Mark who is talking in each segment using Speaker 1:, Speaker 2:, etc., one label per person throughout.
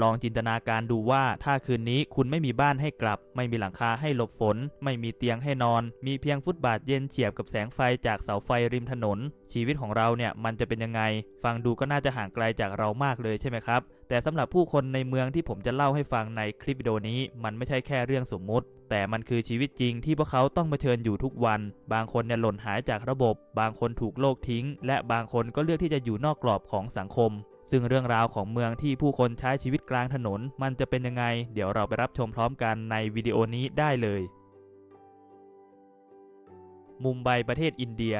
Speaker 1: ลองจินตนาการดูว่าถ้าคืนนี้คุณไม่มีบ้านให้กลับ ไม่มีหลังคาให้หลบฝน ไม่มีเตียงให้นอน มีเพียงฟุตบาทเย็นเฉียบกับแสงไฟจากเสาไฟริมถนน ชีวิตของเราเนี่ยมันจะเป็นยังไง ฟังดูก็น่าจะห่างไกลจากเรามากเลยใช่ไหมครับ แต่สำหรับผู้คนในเมืองที่ผมจะเล่าให้ฟังในคลิปวิดีโอนี้ มันไม่ใช่แค่เรื่องสมมุติ แต่มันคือชีวิตจริงที่พวกเขาต้องเผชิญอยู่ทุกวัน บางคนเนี่ยหล่นหายจากระบบ บางคนถูกโลกทิ้ง และบางคนก็เลือกที่จะอยู่นอกกรอบของสังคม ซึ่งเรื่องราวของเมืองที่ผู้คนใช้ชีวิตกลางถนน มันจะเป็นยังไง เดี๋ยวเราไปรับชมพร้อมกันในวิดีโอนี้ได้เลย มุมไบประเทศอินเดีย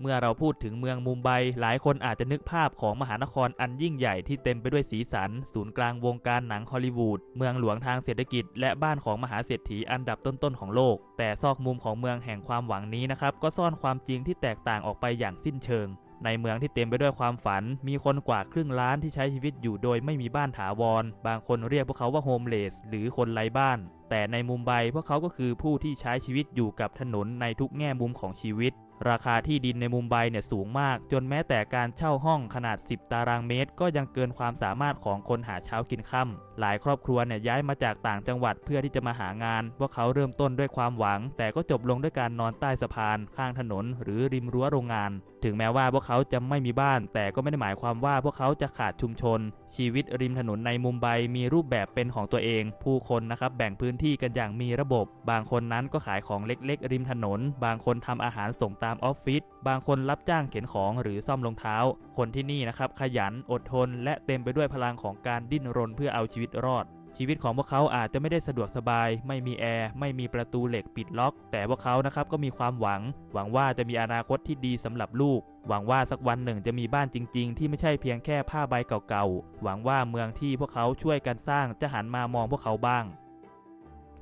Speaker 1: เมื่อเราพูดถึงเมืองมุมไบ หลายคนอาจจะนึกภาพของมหานครอันยิ่งใหญ่ที่เต็มไปด้วยสีสัน ศูนย์กลางวงการหนังฮอลลีวูด เมืองหลวงทางเศรษฐกิจ และบ้านของมหาเศรษฐีอันดับต้นๆของโลก แต่ซอกมุมของเมืองแห่งความหวังนี้นะครับ ก็ซ่อนความจริงที่แตกต่างออกไปอย่างสิ้นเชิง ในเมืองที่เต็มไปด้วยความฝัน มีคนกว่าครึ่งล้านที่ใช้ชีวิตอยู่โดยไม่มีบ้านถาวร บางคนเรียกพวกเขาว่าโฮมเลสหรือคนไร้บ้าน แต่ในมุมไบพวกเขาก็คือผู้ที่ใช้ชีวิตอยู่กับถนนในทุกแง่มุมของชีวิต ราคาที่ดินในมุมไบเนี่ยสูงมาก จนแม้แต่การเช่าห้องขนาด 10 ตารางเมตร ก็ยังเกินความสามารถของคนหาเช้ากินค่ำ หลายครอบครัวเนี่ยย้ายมาจากต่างจังหวัดเพื่อที่จะมาหางานพวกเขาเริ่มต้นด้วยความหวัง แต่ก็จบลงด้วยการนอนใต้สะพาน ข้างถนน หรือริมรั้วโรงงาน ถึงแม้ว่าพวกเขาจะไม่มีบ้าน แต่ก็ไม่ได้หมายความว่าพวกเขาจะขาดชุมชน ชีวิตริมถนนในมุมไบมีรูปแบบเป็นของตัวเอง ผู้คนนะครับแบ่งพื้นที่กันอย่างมีระบบ บางคนนั้นก็ขายของเล็กๆ ริมถนน บางคนทำอาหารส่งตามออฟฟิศบางคนรับจ้างเข็นของหรือซ่อมรองเท้า คนที่นี่นะครับขยันอดทน และเต็มไปด้วยพลังของการดิ้นรนเพื่อเอาชีวิตรอด ชีวิตของพวกเขาอาจจะไม่ได้สะดวกสบาย ไม่มีแอร์ไม่มีประตูเหล็กปิดล็อก แต่พวกเขานะครับก็มีความหวัง หวังว่าจะมีอนาคตที่ดีสำหรับลูก หวังว่าสักวันหนึ่งจะมีบ้านจริง ๆ ที่ไม่ใช่เพียงแค่ผ้าใบเก่าๆหวังว่าเมืองที่พวกเขาช่วยกันสร้างจะหันมามองพวกเขาบ้าง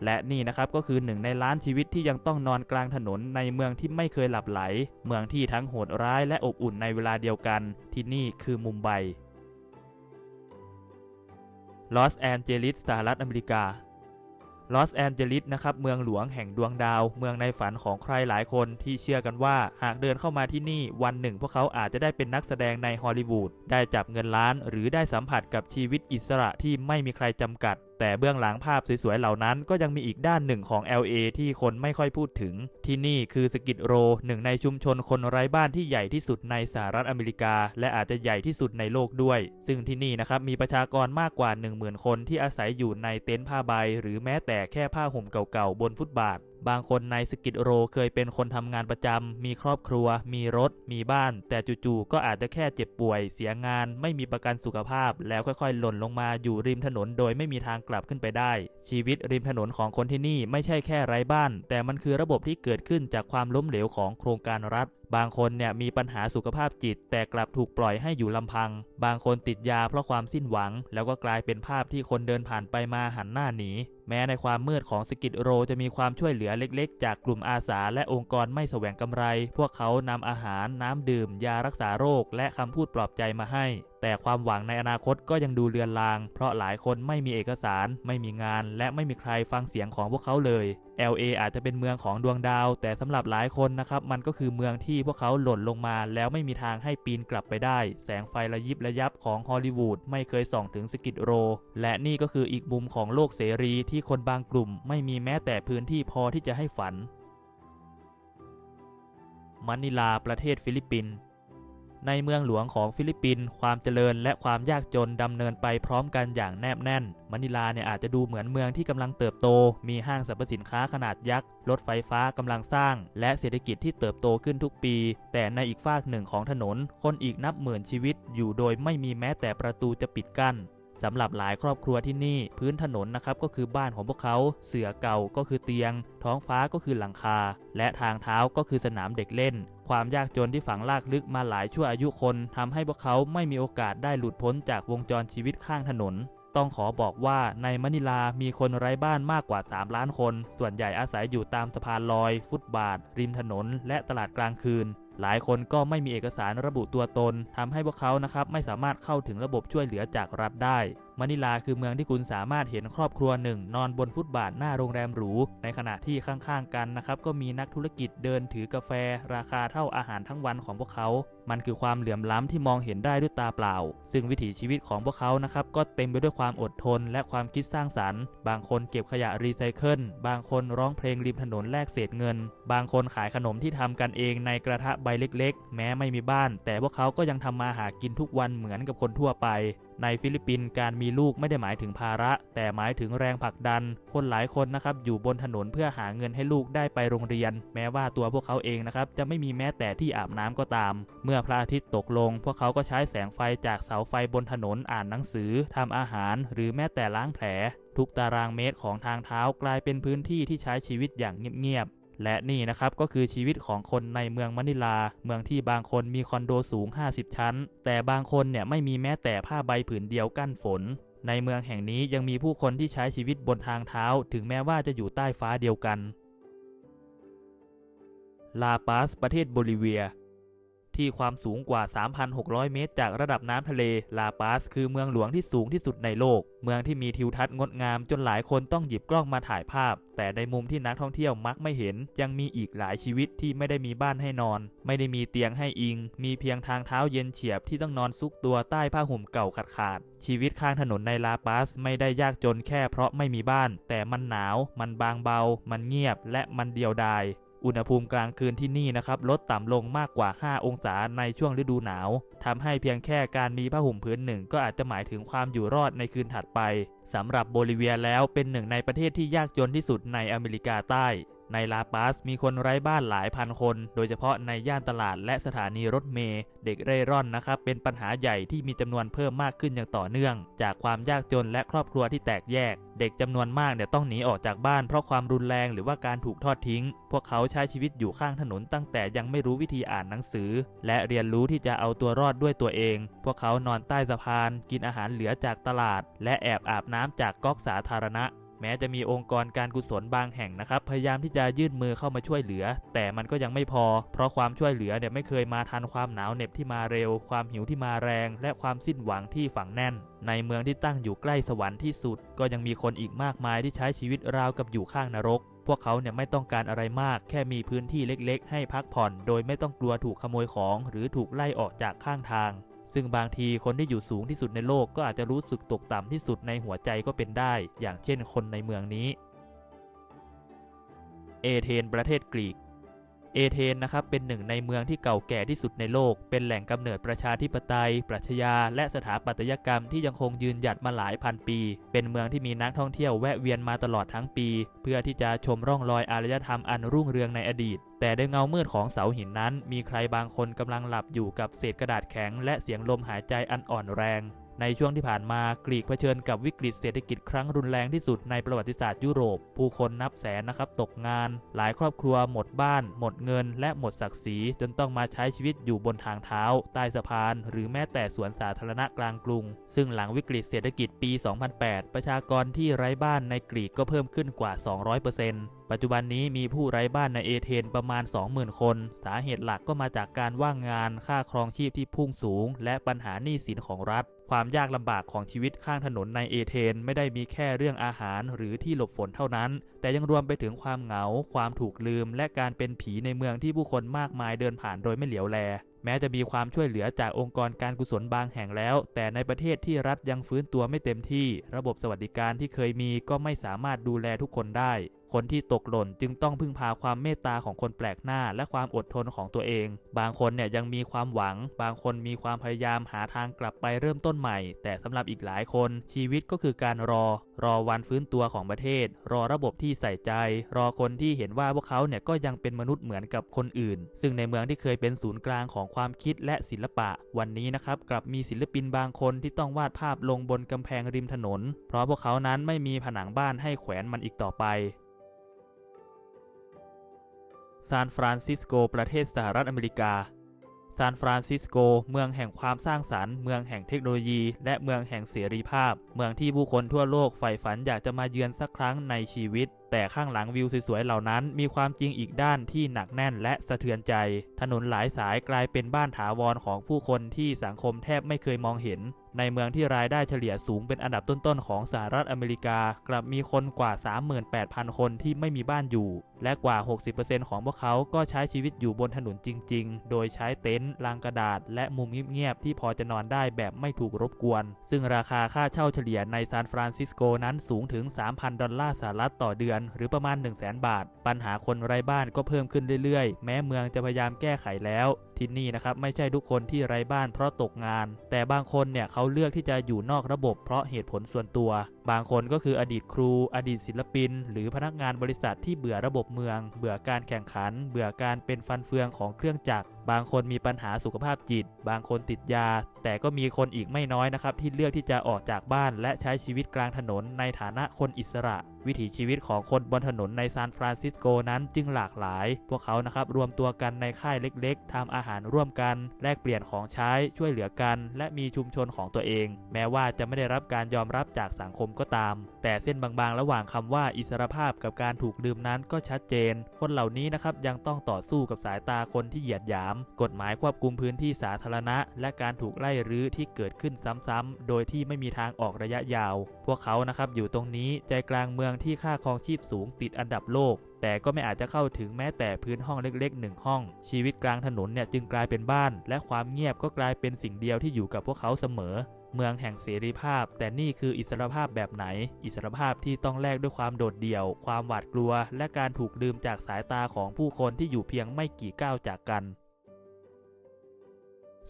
Speaker 1: และนี่นะครับก็คือหนึ่งในล้านชีวิตที่ยังต้องนอนกลางถนนในเมืองที่ไม่เคยหลับไหล เมืองที่ทั้งโหดร้ายและอบอุ่นในเวลาเดียวกัน ที่นี่คือมุมไบ ลอสแอนเจลิสสหรัฐอเมริกาลอสแอนเจลิสนะครับเมืองหลวงแห่งดวงดาว เมืองในฝันของใครหลายคนที่เชื่อกันว่า หากเดินเข้ามาที่นี่วันหนึ่ง พวกเขาอาจจะได้เป็นนักแสดงในฮอลลีวูดได้จับเงินล้าน หรือได้สัมผัสกับชีวิตอิสระที่ไม่มีใครจำกัดแต่เบื้องหลังภาพสวยๆเหล่านั้นก็ยังมีอีกด้านหนึ่งของ LA ที่คนไม่ค่อยพูดถึง ที่นี่คือสกิดโรหนึ่งในชุมชนคนไร้บ้านที่ใหญ่ที่สุดในสหรัฐอเมริกา และอาจจะใหญ่ที่สุดในโลกด้วย ซึ่งที่นี่นะครับมีประชากรมากกว่า 10,000 คนที่อาศัยอยู่ในเต็นท์ผ้าใบ หรือแม้แต่แค่ผ้าห่มเก่าๆบนฟุตบาท บางคนในสกิดโรเคยเป็นคนทำงานประจำ มีครอบครัว มีรถ มีบ้าน แต่จู่ๆ ก็อาจจะแค่เจ็บป่วย เสียงาน ไม่มีประกันสุขภาพ แล้วค่อยๆ หล่นลงมาอยู่ริมถนนโดยไม่มีทางกลับขึ้นไปได้ ชีวิตริมถนนของคนที่นี่ไม่ใช่แค่ไร้บ้าน แต่มันคือระบบที่เกิดขึ้นจากความล้มเหลวของโครงการรัฐบางคนเนี่ยมีปัญหาสุขภาพจิต แต่กลับถูกปล่อยให้อยู่ลำพัง บางคนติดยาเพราะความสิ้นหวัง แล้วก็กลายเป็นภาพที่คนเดินผ่านไปมาหันหน้าหนี แม้ในความมืดของสกิดโรจะมีความช่วยเหลือเล็กๆ จากกลุ่มอาสาและองค์กรไม่แสวงกำไร พวกเขานำอาหาร น้ำดื่ม ยารักษาโรค และคำพูดปลอบใจมาให้ แต่ความหวังในอนาคตก็ยังดูเลือนลาง เพราะหลายคนไม่มีเอกสาร ไม่มีงาน และไม่มีใครฟังเสียงของพวกเขาเลย LA อาจจะเป็นเมืองของดวงดาว แต่สำหรับหลายคนนะครับมันก็คือเมืองที่พวกเขาหล่นลงมา แล้วไม่มีทางให้ปีนกลับไปได้ แสงไฟระยิบระยับของฮอลลีวูดไม่เคยส่องถึงสกิดโร และนี่ก็คืออีกมุมของโลกเสรีที่คนบางกลุ่ม ไม่มีแม้แต่พื้นที่พอที่จะให้ฝันมะนิลาประเทศฟิลิปปินส์ ในเมืองหลวงของฟิลิปปินส์ความเจริญและความยากจนดำเนินไปพร้อมกันอย่างแนบแน่น มะนิลาเนี่ยอาจจะดูเหมือนเมืองที่กำลังเติบโต มีห้างสรรพสินค้าขนาดยักษ์ รถไฟฟ้ากำลังสร้าง และเศรษฐกิจที่เติบโตขึ้นทุกปี แต่ในอีกฝากหนึ่งของถนน คนอีกนับหมื่นชีวิตอยู่โดยไม่มีแม้แต่ประตูจะปิดกั้น สำหรับหลายครอบครัวที่นี่พื้นถนนนะครับก็คือบ้านของพวกเขา เสื่อเก่าก็คือเตียง ท้องฟ้าก็คือหลังคา และทางเท้าก็คือสนามเด็กเล่น ความยากจนที่ฝังลากลึกมาหลายชั่วอายุคนทำให้พวกเขาไม่มีโอกาสได้หลุดพ้นจากวงจรชีวิตข้างถนน ต้องขอบอกว่าในมะนิลามีคนไร้บ้านมากกว่า 3 ล้านคน ส่วนใหญ่อาศัยอยู่ตามสะพานลอย ฟุตบาท ริมถนน และตลาดกลางคืน หลายคนก็ไม่มีเอกสารระบุตัวตนทำให้พวกเขานะครับไม่สามารถเข้าถึงระบบช่วยเหลือจากรัฐได้ มะนิลาคือเมืองที่คุณสามารถเห็นครอบครัวหนึ่งนอนบนฟุตบาทหน้าโรงแรมหรู ในขณะที่ข้างๆกันนะครับก็มีนักธุรกิจเดินถือกาแฟ ราคาเท่าอาหารทั้งวันของพวกเขา มันคือความเหลื่อมล้ำที่มองเห็นได้ด้วยตาเปล่า ซึ่งวิถีชีวิตของพวกเขานะครับก็เต็มไปด้วยความอดทน และความคิดสร้างสรรค์ บางคนเก็บขยะรีไซเคิล บางคนร้องเพลงริมถนนแลกเศษเงิน บางคนขายขนมที่ทำกันเองในกระทะใบเล็ก ๆ แม้ไม่มีบ้าน แต่พวกเขาก็ยังทำมาหากินทุกวันเหมือนกับคนทั่วไปในฟิลิปปินส์การมีลูกไม่ได้หมายถึงภาระ แต่หมายถึงแรงผลักดัน คนหลายคนนะครับอยู่บนถนนเพื่อหาเงินให้ลูกได้ไปโรงเรียน แม้ว่าตัวพวกเขาเองนะครับจะไม่มีแม้แต่ที่อาบน้ำก็ตาม เมื่อพระอาทิตย์ตกลง พวกเขาก็ใช้แสงไฟจากเสาไฟบนถนนอ่านหนังสือทำอาหาร หรือแม้แต่ล้างแผลทุกตารางเมตรของทางเท้ากลายเป็นพื้นที่ที่ใช้ชีวิตอย่างเงียบ และนี่นะครับก็คือชีวิตของคนในเมืองมะนิลา เมืองที่บางคนมีคอนโดสูง 50 ชั้น แต่บางคนเนี่ยไม่มีแม้แต่ผ้าใบผืนเดียวกั้นฝน ในเมืองแห่งนี้ยังมีผู้คนที่ใช้ชีวิตบนทางเท้า ถึงแม้ว่าจะอยู่ใต้ฟ้าเดียวกัน ลาปาสประเทศโบลิเวีย ที่ความสูงกว่า 3,600 เมตร จากระดับน้ำทะเล ลาปาส คือเมืองหลวงที่สูงที่สุดในโลก เมืองที่มีทิวทัศน์งดงามจนหลายคนต้องหยิบกล้องมาถ่ายภาพ แต่ในมุมที่นักท่องเที่ยวมักไม่เห็น ยังมีอีกหลายชีวิตที่ไม่ได้มีบ้านให้นอน ไม่ได้มีเตียงให้อิง มีเพียงทางเท้าเย็นเฉียบที่ต้องนอนซุกตัวใต้ผ้าห่มเก่าขาดขาดๆชีวิตข้างถนนในลาปาสไม่ได้ยากจนแค่เพราะไม่มีบ้าน แต่มันหนาว มันบางเบา มันเงียบ และมันเดียวดาย อุณหภูมิกลางคืนที่นี่นะครับลดต่ำลงมากกว่า 5 องศาในช่วงฤดูหนาวทำให้เพียงแค่การมีผ้าห่มพื้นหนึ่ง ก็อาจจะหมายถึงความอยู่รอดในคืนถัดไปสำหรับโบลิเวียแล้วเป็นหนึ่งในประเทศที่ยากจนที่สุดในอเมริกาใต้ ในลาปาสมีคนไร้บ้านหลายพันคน โดยเฉพาะในย่านตลาดและสถานีรถเมล์เด็กเร่ร่อนนะครับ เป็นปัญหาใหญ่ที่มีจำนวนเพิ่มมากขึ้นอย่างต่อเนื่อง จากความยากจนและครอบครัวที่แตกแยก เด็กจำนวนมากเนี่ยต้องหนีออกจากบ้านเพราะความรุนแรงหรือว่าการถูกทอดทิ้ง พวกเขาใช้ชีวิตอยู่ข้างถนนตั้งแต่ยังไม่รู้วิธีอ่านหนังสือ และเรียนรู้ที่จะเอาตัวรอดด้วยตัวเอง พวกเขานอนใต้สะพาน กินอาหารเหลือจากตลาด และแอบอาบน้ำจากก๊อกสาธารณะ แม้จะมีองค์กรการกุศลบางแห่งนะครับ พยายามที่จะยื่นมือเข้ามาช่วยเหลือ แต่มันก็ยังไม่พอ เพราะความช่วยเหลือเนี่ยไม่เคยมาทันความหนาวเหน็บที่มาเร็ว ความหิวที่มาแรง และความสิ้นหวังที่ฝังแน่น ในเมืองที่ตั้งอยู่ใกล้สวรรค์ที่สุด ก็ยังมีคนอีกมากมายที่ใช้ชีวิตราวกับอยู่ข้างนรกพวกเขาเนี่ยไม่ต้องการอะไรมาก แค่มีพื้นที่เล็กๆ ให้พักผ่อน โดยไม่ต้องกลัวถูกขโมยของ หรือถูกไล่ออกจากข้างทาง ซึ่งบางทีคนที่อยู่สูงที่สุดในโลกก็อาจจะรู้สึกตกต่ำที่สุดในหัวใจก็เป็นได้ อย่างเช่นคนในเมืองนี้ เอเธนประเทศกรีก เอเธนนะครับเป็นหนึ่งในเมืองที่เก่าแก่ที่สุดในโลก เป็นแหล่งกำเนิดประชาธิปไตย ปรัชญา และสถาปัตยกรรมที่ยังคงยืนหยัดมาหลายพันปี เป็นเมืองที่มีนักท่องเที่ยวแวะเวียนมาตลอดทั้งปี เพื่อที่จะชมร่องรอยอารยธรรมอันรุ่งเรืองในอดีต แต่ในเงามืดของเสาหินนั้น มีใครบางคนกำลังหลับอยู่กับเศษกระดาษแข็ง และเสียงลมหายใจอันอ่อนแรง ในช่วงที่ผ่านมากรีกเผชิญกับวิกฤตเศรษฐกิจครั้งรุนแรงที่สุดในประวัติศาสตร์ยุโรป ผู้คนนับแสนนะครับตกงาน หลายครอบครัวหมดบ้าน หมดเงิน และหมดศักดิ์ศรีจนต้องมาใช้ชีวิตอยู่บนทางเท้า ใต้สะพาน หรือแม้แต่สวนสาธารณะกลางกรุง ซึ่งหลังวิกฤตเศรษฐกิจปี 2008 ประชากรที่ไร้บ้านในกรีกก็เพิ่มขึ้นกว่า 200%ปัจจุบันนี้มีผู้ไร้บ้านในเอเธนประมาณ 20,000 คน สาเหตุหลักก็มาจากการว่างงาน ค่าครองชีพที่พุ่งสูง และปัญหาหนี้สินของรัฐ ความยากลำบากของชีวิตข้างถนนในเอเธนไม่ได้มีแค่เรื่องอาหารหรือที่หลบฝนเท่านั้น แต่ยังรวมไปถึงความเหงา ความถูกลืม และการเป็นผีในเมืองที่ผู้คนมากมายเดินผ่านโดยไม่เหลียวแลแม้จะมีความช่วยเหลือจากองค์กรการกุศลบางแห่งแล้ว แต่ในประเทศที่รัฐยังฟื้นตัวไม่เต็มที่ ระบบสวัสดิการที่เคยมีก็ไม่สามารถดูแลทุกคนได้ คนที่ตกหล่นจึงต้องพึ่งพาความเมตตาของคนแปลกหน้า และความอดทนของตัวเอง บางคนเนี่ยยังมีความหวัง บางคนมีความพยายามหาทางกลับไปเริ่มต้นใหม่ แต่สำหรับอีกหลายคน ชีวิตก็คือการรอ รอวันฟื้นตัวของประเทศ รอระบบที่ใส่ใจ รอคนที่เห็นว่าพวกเขาเนี่ยก็ยังเป็นมนุษย์เหมือนกับคนอื่น ซึ่งในเมืองที่เคยเป็นศูนย์กลางของความคิดและศิลปะ วันนี้นะครับกลับมีศิลปินบางคนที่ต้องวาดภาพลงบนกำแพงริมถนน เพราะพวกเขานั้นไม่มีผนังบ้านให้แขวนมันอีกต่อไป ซานฟรานซิสโก ประเทศสหรัฐอเมริกา ซานฟรานซิสโก เมืองแห่งความสร้างสรรค์ เมืองแห่งเทคโนโลยี และเมืองแห่งเสรีภาพ เมืองที่ผู้คนทั่วโลกใฝ่ฝันอยากจะมาเยือนสักครั้งในชีวิตแต่ข้างหลังวิวสวยๆเหล่านั้น มีความจริงอีกด้านที่หนักแน่นและสะเทือนใจ ถนนหลายสายกลายเป็นบ้านถาวรของผู้คนที่สังคมแทบไม่เคยมองเห็น ในเมืองที่รายได้เฉลี่ยสูงเป็นอันดับต้นๆของสหรัฐอเมริกา กลับมีคนกว่า 38,000 คนที่ไม่มีบ้านอยู่ และกว่า 60%ของพวกเขาก็ใช้ชีวิตอยู่บนถนนจริง ๆ โดยใช้เต็นท์ลางกระดาษ และมุมเงียบๆที่พอจะนอนได้แบบไม่ถูกรบกวน ซึ่งราคาค่าเช่าเฉลี่ยในซานฟรานซิสโกนั้นสูงถึง 3,000 ดอลลาร์สหรัฐต่อเดือนหรือประมาณ 1 0 0 0 0แบาท ปัญหาคนไร้บ้านก็เพิ่มขึ้นเรื่อยๆ แม้เมืองจะพยายามแก้ไขแล้วที่นี่นะครับไม่ใช่ทุกคนที่ไร้บ้านเพราะตกงาน แต่บางคนเนี่ยเขาเลือกที่จะอยู่นอกระบบเพราะเหตุผลส่วนตัว บางคนก็คืออดีตครู อดีตศิลปิน หรือพนักงานบริษัทที่เบื่อระบบเมือง เบื่อการแข่งขัน เบื่อการเป็นฟันเฟืองของเครื่องจักรบางคนมีปัญหาสุขภาพจิต บางคนติดยา แต่ก็มีคนอีกไม่น้อยนะครับที่เลือกที่จะออกจากบ้าน และใช้ชีวิตกลางถนนในฐานะคนอิสระ วิถีชีวิตของคนบนถนนในซานฟรานซิสโกนั้นจึงหลากหลาย พวกเขานะครับรวมตัวกันในค่ายเล็ก ๆทำอาหารร่วมกัน แลกเปลี่ยนของใช้ช่วยเหลือกัน และมีชุมชนของตัวเอง แม้ว่าจะไม่ได้รับการยอมรับจากสังคมก็ตาม แต่เส้นบางๆ ระหว่างคำว่าอิสรภาพกับการถูกลืมนั้นก็ชัดเจน คนเหล่านี้นะครับยังต้องต่อสู้กับสายตาคนที่เหยียดหยาม กฎหมายควบคุมพื้นที่สาธารณะ และการถูกไล่รื้อที่เกิดขึ้นซ้ำๆโดยที่ไม่มีทางออกระยะยาว พวกเขานะครับอยู่ตรงนี้ใจกลางเมืองที่ค่าครองชีพสูงติดอันดับโลก แต่ก็ไม่อาจจะเข้าถึงแม้แต่พื้นห้องเล็กๆหนึ่งห้อง ชีวิตกลางถนนเนี่ยจึงกลายเป็นบ้าน และความเงียบก็กลายเป็นสิ่งเดียวที่อยู่กับพวกเขาเสมอ เมืองแห่งเสรีภาพ แต่นี่คืออิสรภาพแบบไหน อิสรภาพที่ต้องแลกด้วยความโดดเดี่ยว ความหวาดกลัว และการถูกลืมจากสายตาของผู้คนที่อยู่เพียงไม่กี่ก้าวจากกัน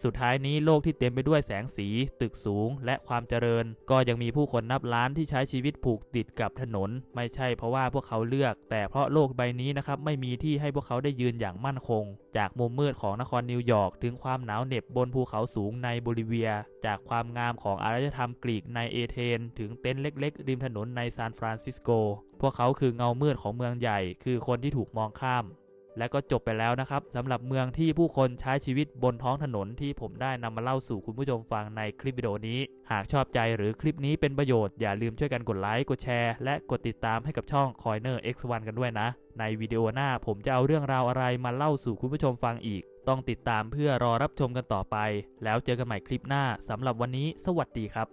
Speaker 1: สุดท้ายนี้โลกที่เต็มไปด้วยแสงสี ตึกสูง และความเจริญ ก็ยังมีผู้คนนับล้านที่ใช้ชีวิตผูกติดกับถนน ไม่ใช่เพราะว่าพวกเขาเลือก แต่เพราะโลกใบนี้นะครับไม่มีที่ให้พวกเขาได้ยืนอย่างมั่นคง จากมุมมืดของนครนิวยอร์กถึงความหนาวเหน็บบนภูเขาสูงในโบลิเวีย จากความงามของอารยธรรมกรีกในเอเธนถึงเต็นท์เล็ก ๆ ริมถนนในซานฟรานซิสโก พวกเขาคือเงามืดของเมืองใหญ่ คือคนที่ถูกมองข้าม และก็จบไปแล้วนะครับสำหรับเมืองที่ผู้คนใช้ชีวิตบนท้องถนนที่ผมได้นำมาเล่าสู่คุณผู้ชมฟังในคลิปวิดีโอนี้ หากชอบใจหรือคลิปนี้เป็นประโยชน์อย่าลืมช่วยกันกดไลค์กดแชร์และกดติดตามให้กับช่อง Coiner X1 กันด้วยนะ ในวิดีโอหน้าผมจะเอาเรื่องราวอะไรมาเล่าสู่คุณผู้ชมฟังอีก ต้องติดตามเพื่อรอรับชมกันต่อไป แล้วเจอกันใหม่คลิปหน้าสำหรับวันนี้ สวัสดีครับ